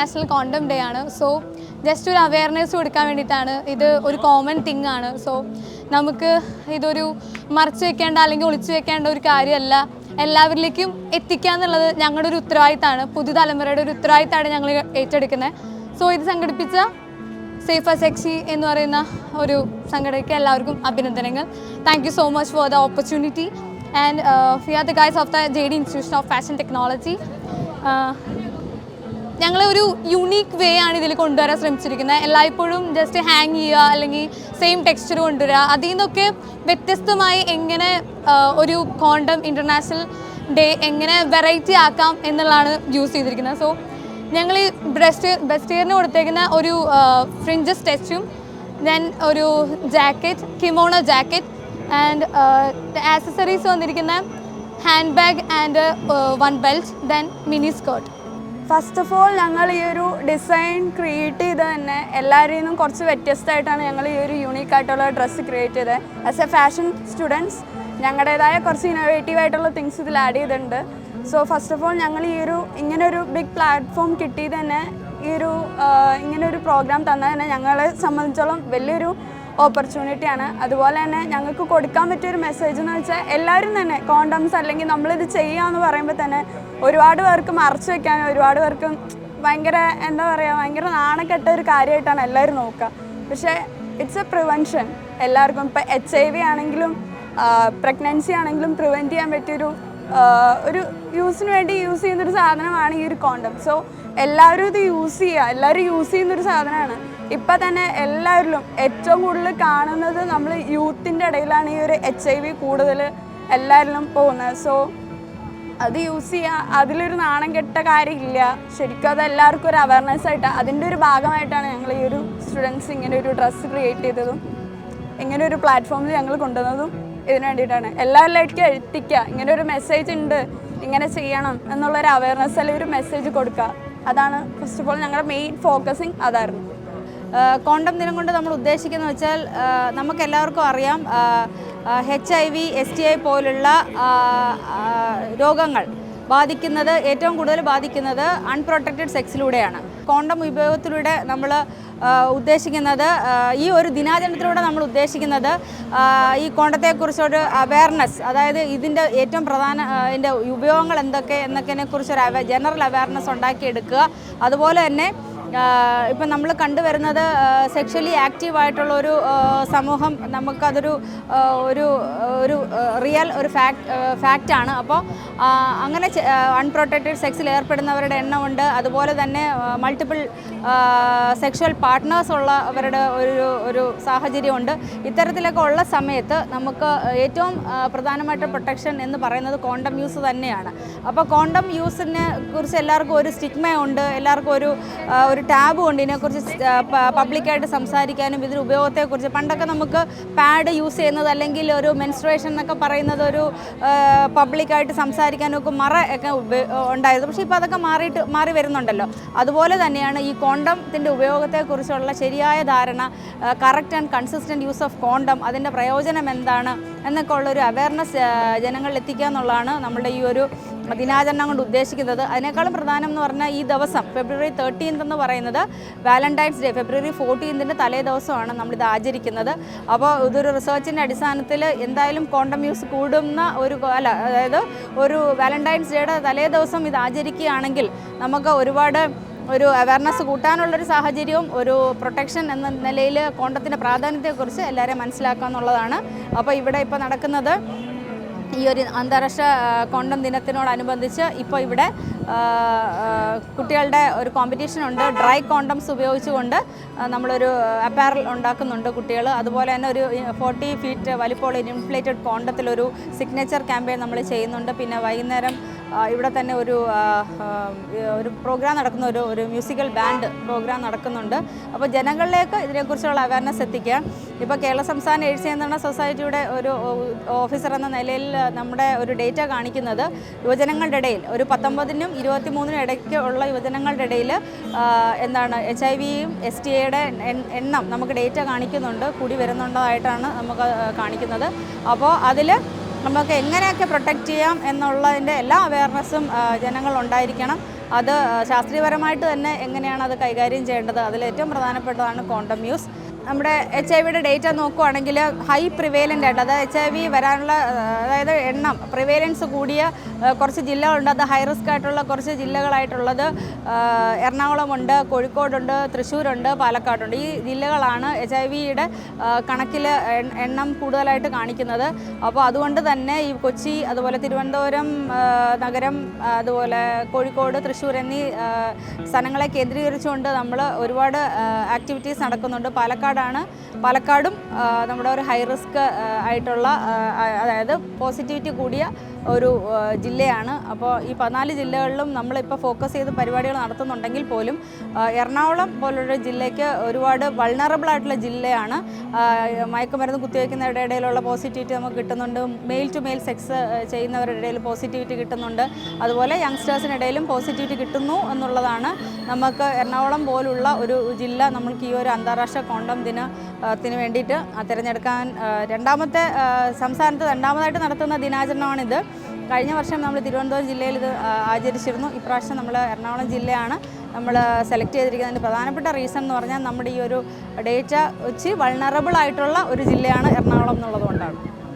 International condom day ആണ്. So just ഒരു awareness കൊടുക്കാൻ വേണ്ടിയിട്ടാണ്. ഇത് ഒരു കോമൺ തിങ് ആണ്. സോ നമുക്ക് ഇതൊരു മറച്ചു വെക്കേണ്ട അല്ലെങ്കിൽ ഒളിച്ചു വെക്കേണ്ട ഒരു കാര്യമല്ല. എല്ലാവരിലേക്കും എത്തിക്കുക എന്നുള്ളത് ഞങ്ങളുടെ ഒരു ഉത്തരവാദിത്തമാണ്. പുതുതലമുറയുടെ ഒരു ഉത്തരവാദിത്തമാണ് ഞങ്ങൾ ഏറ്റെടുക്കുന്നത്. സോ ഇത് സംഘടിപ്പിച്ച സേഫ് സെക്സി എന്ന് പറയുന്ന ഒരു സംഘടനയ്ക്ക് എല്ലാവർക്കും അഭിനന്ദനങ്ങൾ. Thank you so much for the opportunity and are the guys of the J D institution of fashion technology ഞങ്ങൾ ഒരു യുണീക്ക് വേ ആണ് ഇതിൽ കൊണ്ടുവരാൻ ശ്രമിച്ചിരിക്കുന്നത്. എല്ലായ്പ്പോഴും ജസ്റ്റ് ഹാങ് ചെയ്യുക അല്ലെങ്കിൽ സെയിം ടെക്സ്ചർ കൊണ്ടുവരിക അതിൽ നിന്നൊക്കെ വ്യത്യസ്തമായി എങ്ങനെ ഒരു കോണ്ടം ഇന്റർനാഷണൽ ഡേ എങ്ങനെ വെറൈറ്റി ആക്കാം എന്നുള്ളതാണ് യൂസ് ചെയ്തിരിക്കുന്നത്. സോ ഞങ്ങൾ ഈ ബ്രസ്റ്റ് ബെസ്റ്റിയറിന് കൊടുത്തേക്കുന്ന ഒരു ഫ്രിഞ്ചസ് ടെച്ചും ദെൻ ഒരു jacket kimono jacket and accessories വന്നിരിക്കുന്ന hand bag and one belt then mini skirt first of all ഞങ്ങൾ ഈ ഒരു ഡിസൈൻ ക്രിയേറ്റ് ചെയ്ത് തന്നെ എല്ലാവരിൽ നിന്നും കുറച്ച് വ്യത്യസ്തമായിട്ടാണ് ഞങ്ങൾ ഈ ഒരു യൂണീക്ക് ആയിട്ടുള്ള ഡ്രസ്സ് ക്രിയേറ്റ് ചെയ്തത്. ആസ് എ ഫാഷൻ സ്റ്റുഡൻസ് ഞങ്ങളുടേതായ കുറച്ച് ഇന്നോവേറ്റീവ് ആയിട്ടുള്ള തിങ്സ് ഇതിൽ ആഡ് ചെയ്തിട്ടുണ്ട്. സോ ഫസ്റ്റ് ഓഫ് ഓൾ ഞങ്ങൾ ഈ ഒരു ഇങ്ങനൊരു ബിഗ് പ്ലാറ്റ്ഫോം കിട്ടിയത് തന്നെ ഈ ഒരു ഇങ്ങനൊരു പ്രോഗ്രാം തന്നെ ഞങ്ങളെ സംബന്ധിച്ചോളം വലിയൊരു ഓപ്പർച്യൂണിറ്റിയാണ് അതുപോലെ തന്നെ ഞങ്ങൾക്ക് കൊടുക്കാൻ പറ്റിയ ഒരു മെസ്സേജ് എന്ന് വെച്ചാൽ എല്ലാവരും തന്നെ കോണ്ടംസ് അല്ലെങ്കിൽ നമ്മളിത് ചെയ്യാന്ന് പറയുമ്പോൾ തന്നെ ഒരുപാട് പേർക്ക് മറച്ചു വെക്കാനും ഒരുപാട് പേർക്കും ഭയങ്കര എന്താ പറയുക ഭയങ്കര നാണക്കെട്ട ഒരു കാര്യമായിട്ടാണ് എല്ലാവരും നോക്കുക. പക്ഷേ ഇറ്റ്സ് എ പ്രിവെൻഷൻ എല്ലാവർക്കും ഇപ്പം എച്ച് ഐ വി ആണെങ്കിലും പ്രഗ്നൻസി ആണെങ്കിലും പ്രിവെന്റ് ചെയ്യാൻ പറ്റിയൊരു ഒരു യൂസിന് വേണ്ടി യൂസ് ചെയ്യുന്നൊരു സാധനമാണ് ഈ ഒരു കോണ്ടം സോ എല്ലാവരും ഇത് യൂസ് ചെയ്യുക. എല്ലാവരും യൂസ് ചെയ്യുന്നൊരു സാധനമാണ്. ഇപ്പം തന്നെ എല്ലാവരിലും ഏറ്റവും കൂടുതൽ കാണുന്നത് നമ്മൾ യൂത്തിന്റെ ഇടയിലാണ് ഈ ഒരു എച്ച് ഐ വി കൂടുതൽ എല്ലാവരിലും പോകുന്നത്. സോ അത് യൂസ് ചെയ്യുക. അതിലൊരു നാണം കെട്ട കാര്യമില്ല. ശരിക്കും അത് എല്ലാവർക്കും ഒരു അവയർനെസ് ആയിട്ട് അതിന്റെ ഒരു ഭാഗമായിട്ടാണ് ഞങ്ങൾ ഈ ഒരു സ്റ്റുഡൻസ് ഇങ്ങനെ ഒരു ഡ്രസ്സ് ക്രിയേറ്റ് ചെയ്തതും ഇങ്ങനെ ഒരു പ്ലാറ്റ്ഫോമിൽ ഞങ്ങൾ കൊണ്ടുവന്നതും. ഇതിനു വേണ്ടിയിട്ടാണ്. എല്ലാവരിലേക്കും എത്തിക്കുക ഇങ്ങനെ ഒരു മെസ്സേജ് ഉണ്ട്. ഇങ്ങനെ ചെയ്യണം എന്നുള്ളൊരു അല്ലെങ്കിൽ ഒരു മെസ്സേജ് കൊടുക്കുക അതാണ് ഫസ്റ്റ് ഓഫ് ഓൾ ഞങ്ങളുടെ മെയിൻ ഫോക്കസിങ് അതായിരുന്നു. കോണ്ടം ദിനം കൊണ്ട് നമ്മൾ ഉദ്ദേശിക്കുന്നത് വെച്ചാൽ നമുക്ക് എല്ലാവർക്കും അറിയാം H I V S T I പോലുള്ള രോഗങ്ങൾ ബാധിക്കുന്നത് ഏറ്റവും കൂടുതൽ ബാധിക്കുന്നത് അൺപ്രൊട്ടക്റ്റഡ് സെക്സിലൂടെയാണ് കോണ്ടം ഉപയോഗത്തിലൂടെ നമ്മൾ ഉദ്ദേശിക്കുന്നത് ഈ ഒരു ദിനാചരണത്തിലൂടെ നമ്മൾ ഉദ്ദേശിക്കുന്നത് ഈ കോണ്ടത്തെക്കുറിച്ചൊരു അവയർനെസ് അതായത് ഇതിന്റെ ഏറ്റവും പ്രധാന ഇതിന്റെ ഉപയോഗങ്ങൾ എന്തൊക്കെ എന്നൊക്കെ കുറിച്ചൊരു ജനറൽ അവയർനെസ് ഉണ്ടാക്കിയെടുക്കുക. അതുപോലെ തന്നെ ഇപ്പം നമ്മൾ കണ്ടുവരുന്നത് സെക്ഷലി ആക്റ്റീവ് ആയിട്ടുള്ള ഒരു സമൂഹം നമുക്കതൊരു ഒരു ഒരു റിയൽ ഒരു ഫാക്ട് ഫാക്റ്റാണ് അപ്പോൾ അങ്ങനെ അൺപ്രൊട്ടക്റ്റഡ് സെക്സിൽ ഏർപ്പെടുന്നവരുടെ എണ്ണമുണ്ട്. അതുപോലെ തന്നെ മൾട്ടിപ്പിൾ സെക്ഷൽ പാർട്ട്നേഴ്സ് ഉള്ളവരുടെ ഒരു ഒരു സാഹചര്യമുണ്ട്. ഇത്തരത്തിലൊക്കെ ഉള്ള സമയത്ത് നമുക്ക് ഏറ്റവും പ്രധാനമായിട്ട് പ്രൊട്ടക്ഷൻ എന്ന് പറയുന്നത് കോണ്ടം യൂസ് തന്നെയാണ്. അപ്പോൾ കോണ്ടം യൂസിനെ കുറിച്ച് എല്ലാവർക്കും ഒരു സ്റ്റിഗ്മയുണ്ട് എല്ലാവർക്കും ഒരു ആ, ഒരു ടാബും ഉണ്ട്. ഇതിനെക്കുറിച്ച് പബ്ലിക്കായിട്ട് സംസാരിക്കാനും ഇതിന്റെ ഉപയോഗത്തെക്കുറിച്ച്. പണ്ടൊക്കെ നമുക്ക് പാഡ് യൂസ് ചെയ്യുന്നത് അല്ലെങ്കിൽ ഒരു മെൻസ്ട്രേഷൻ എന്നൊക്കെ പറയുന്നത് ഒരു പബ്ലിക്കായിട്ട് സംസാരിക്കാനും ഒക്കെ മറ ഒക്കെ ഉണ്ടായിരുന്നു. പക്ഷേ ഇപ്പോൾ അതൊക്കെ മാറിയിട്ട് മാറി വരുന്നുണ്ടല്ലോ. അതുപോലെ തന്നെയാണ് ഈ കോണ്ടത്തിന്റെ ഉപയോഗത്തെക്കുറിച്ചുള്ള ശരിയായ ധാരണ correct and consistent use of condom അതിന്റെ പ്രയോജനം എന്താണ് എന്നൊക്കെ ഉള്ളൊരു അവയർനെസ് ജനങ്ങളിൽ എത്തിക്കുക എന്നുള്ളതാണ് നമ്മുടെ ഈ ഒരു ദിനാചരണം കൊണ്ട് ഉദ്ദേശിക്കുന്നത്. അതിനേക്കാളും പ്രധാനം എന്ന് പറഞ്ഞാൽ ഈ ദിവസം ഫെബ്രുവരി തേർട്ടീൻത്ത് എന്ന് പറയുന്നത് വാലന്റൈൻസ് ഡേ ഫെബ്രുവരി ഫോർട്ടീൻത്തിന്റെ തലേ ദിവസമാണ് നമ്മളിത് ആചരിക്കുന്നത്. അപ്പോൾ ഇതൊരു റിസർച്ചിന്റെ അടിസ്ഥാനത്തിൽ എന്തായാലും കോണ്ടം യൂസ് കൂടുന്ന ഒരു അല്ല അതായത് ഒരു വാലന്റൈൻസ് ഡേയുടെ തലേ ദിവസം ഇത് ആചരിക്കുകയാണെങ്കിൽ നമുക്ക് ഒരുപാട് ഒരു അവയർനെസ് കൂട്ടാനുള്ളൊരു സാഹചര്യവും ഒരു പ്രൊട്ടക്ഷൻ എന്ന നിലയിൽ കോണ്ടത്തിന്റെ പ്രാധാന്യത്തെക്കുറിച്ച് എല്ലാവരെയും മനസ്സിലാക്കുക എന്നുള്ളതാണ്. അപ്പോൾ ഇവിടെ ഇപ്പോൾ നടക്കുന്നത് ഈ ഒരു അന്താരാഷ്ട്ര കോണ്ടം ദിനത്തിനോടനുബന്ധിച്ച് ഇപ്പോൾ ഇവിടെ കുട്ടികളുടെ ഒരു കോമ്പറ്റീഷൻ ഉണ്ട്. ഡ്രൈ കോണ്ടംസ് ഉപയോഗിച്ചുകൊണ്ട് നമ്മളൊരു അപ്പാരൽ ഉണ്ടാക്കുന്നുണ്ട് കുട്ടികൾ. അതുപോലെ തന്നെ ഒരു ഫോർട്ടി ഫീറ്റ് വലിപ്പമുള്ള ഇൻഫ്ലേറ്റഡ് കോണ്ടത്തിലൊരു സിഗ്നേച്ചർ ക്യാമ്പയിൻ നമ്മൾ ചെയ്യുന്നുണ്ട്. പിന്നെ വൈകുന്നേരം ഇവിടെ തന്നെ ഒരു ഒരു പ്രോഗ്രാം നടക്കുന്ന ഒരു ഒരു മ്യൂസിക്കൽ ബാൻഡ് പ്രോഗ്രാം നടക്കുന്നുണ്ട്. അപ്പോൾ ജനങ്ങളിലേക്ക് ഇതിനെക്കുറിച്ചുള്ള അവയർനെസ് എത്തിക്കുക. ഇപ്പോൾ കേരള സംസ്ഥാന എയ്ഡ്സ് നിയന്ത്രണ സൊസൈറ്റിയുടെ ഒരു ഓഫീസർ എന്ന നിലയിൽ നമ്മുടെ ഒരു ഡേറ്റ കാണിക്കുന്നത് യുവജനങ്ങളുടെ ഇടയിൽ ഒരു പത്തൊമ്പതിനും ഇരുപത്തി മൂന്നിനും ഇടയ്ക്ക് ഉള്ള യുവജനങ്ങളുടെ ഇടയിൽ എന്താണ് എച്ച് ഐ വിയും എസ് ടി എയുടെ എണ്ണം നമുക്ക് ഡേറ്റ കാണിക്കുന്നുണ്ട്. കൂടി വരുന്നുണ്ടതായിട്ടാണ് നമുക്ക് കാണിക്കുന്നത്. അപ്പോൾ അതിൽ നമുക്ക് എങ്ങനെയൊക്കെ പ്രൊട്ടക്റ്റ് ചെയ്യാം എന്നുള്ളതിന്റെ എല്ലാ അവയർനെസ്സും ജനങ്ങൾ ഉണ്ടായിരിക്കണം. അത് ശാസ്ത്രീയപരമായിട്ട് തന്നെ എങ്ങനെയാണ് അത് കൈകാര്യം ചെയ്യേണ്ടത്? അതിൽ ഏറ്റവും പ്രധാനപ്പെട്ടതാണ് കോണ്ടം യൂസ് നമ്മുടെ എച്ച് ഐ വിയുടെ ഡേറ്റ നോക്കുവാണെങ്കിൽ ഹൈ പ്രിവേലന്റ് ആയിട്ട് അതായത് എച്ച് ഐ വി വരാനുള്ള അതായത് എണ്ണം പ്രിവേലൻസ് കൂടിയ കുറച്ച് ജില്ലകളുണ്ട്. അത് ഹൈ റിസ്ക് ആയിട്ടുള്ള കുറച്ച് ജില്ലകളായിട്ടുള്ളത് എറണാകുളമുണ്ട് കോഴിക്കോടുണ്ട് തൃശ്ശൂരുണ്ട് പാലക്കാടുണ്ട്. ഈ ജില്ലകളാണ് എച്ച് ഐ വിയുടെ കണക്കിൽ എണ്ണം കൂടുതലായിട്ട് കാണിക്കുന്നത്. അപ്പോൾ അതുകൊണ്ട് തന്നെ ഈ കൊച്ചി അതുപോലെ തിരുവനന്തപുരം നഗരം അതുപോലെ കോഴിക്കോട് തൃശ്ശൂർ എന്നീ സ്ഥലങ്ങളെ കേന്ദ്രീകരിച്ചുകൊണ്ട് നമ്മൾ ഒരുപാട് ആക്ടിവിറ്റീസ് നടക്കുന്നുണ്ട്. പാലക്കാടാണ്. പാലക്കാടും നമ്മുടെ ഒരു ഹൈ റിസ്ക് ആയിട്ടുള്ള അതായത് പോസിറ്റിവിറ്റി കൂടിയ ഒരു ജില്ലയാണ്. അപ്പോൾ ഈ പതിനാല് ജില്ലകളിലും നമ്മളിപ്പോൾ ഫോക്കസ് ചെയ്ത് പരിപാടികൾ നടത്തുന്നുണ്ടെങ്കിൽ പോലും എറണാകുളം പോലുള്ള ജില്ലയ്ക്ക് ഒരുപാട് വൾണറബിൾ ആയിട്ടുള്ള ജില്ലയാണ്. മയക്കുമരുന്ന് കുത്തിവയ്ക്കുന്നവരുടെ ഇടയിലുള്ള പോസിറ്റിവിറ്റി നമുക്ക് കിട്ടുന്നുണ്ട്. മെയിൽ ടു മെയിൽ സെക്സ് ചെയ്യുന്നവരുടെ ഇടയിൽ പോസിറ്റിവിറ്റി കിട്ടുന്നുണ്ട്. അതുപോലെ യങ്സ്റ്റേഴ്സിനിടയിലും പോസിറ്റിവിറ്റി കിട്ടുന്നു എന്നുള്ളതാണ്. നമുക്ക് എറണാകുളം പോലുള്ള ഒരു ജില്ല നമ്മൾക്ക് ഈ ഒരു അന്താരാഷ്ട്ര കോണ്ടം ദിനത്തിന് വേണ്ടിയിട്ട് തിരഞ്ഞെടുക്കാൻ രണ്ടാമത്തെ സംസ്ഥാനത്ത് രണ്ടാമതായിട്ട് നടത്തുന്ന ദിനാചരണമാണിത്. കഴിഞ്ഞ വർഷം നമ്മൾ തിരുവനന്തപുരം ജില്ലയിൽ ഇത് ആചരിച്ചിരുന്നു. ഇപ്രാവശ്യം നമ്മൾ എറണാകുളം ജില്ലയാണ് നമ്മൾ സെലക്ട് ചെയ്തിരിക്കുന്നതിന്റെ പ്രധാനപ്പെട്ട റീസൺ എന്ന് പറഞ്ഞാൽ നമ്മുടെ ഈ ഒരു ഡേറ്റ വെച്ച് വൾണറബിൾ ആയിട്ടുള്ള ഒരു ജില്ലയാണ് എറണാകുളം എന്നുള്ളത് കൊണ്ടാണ്.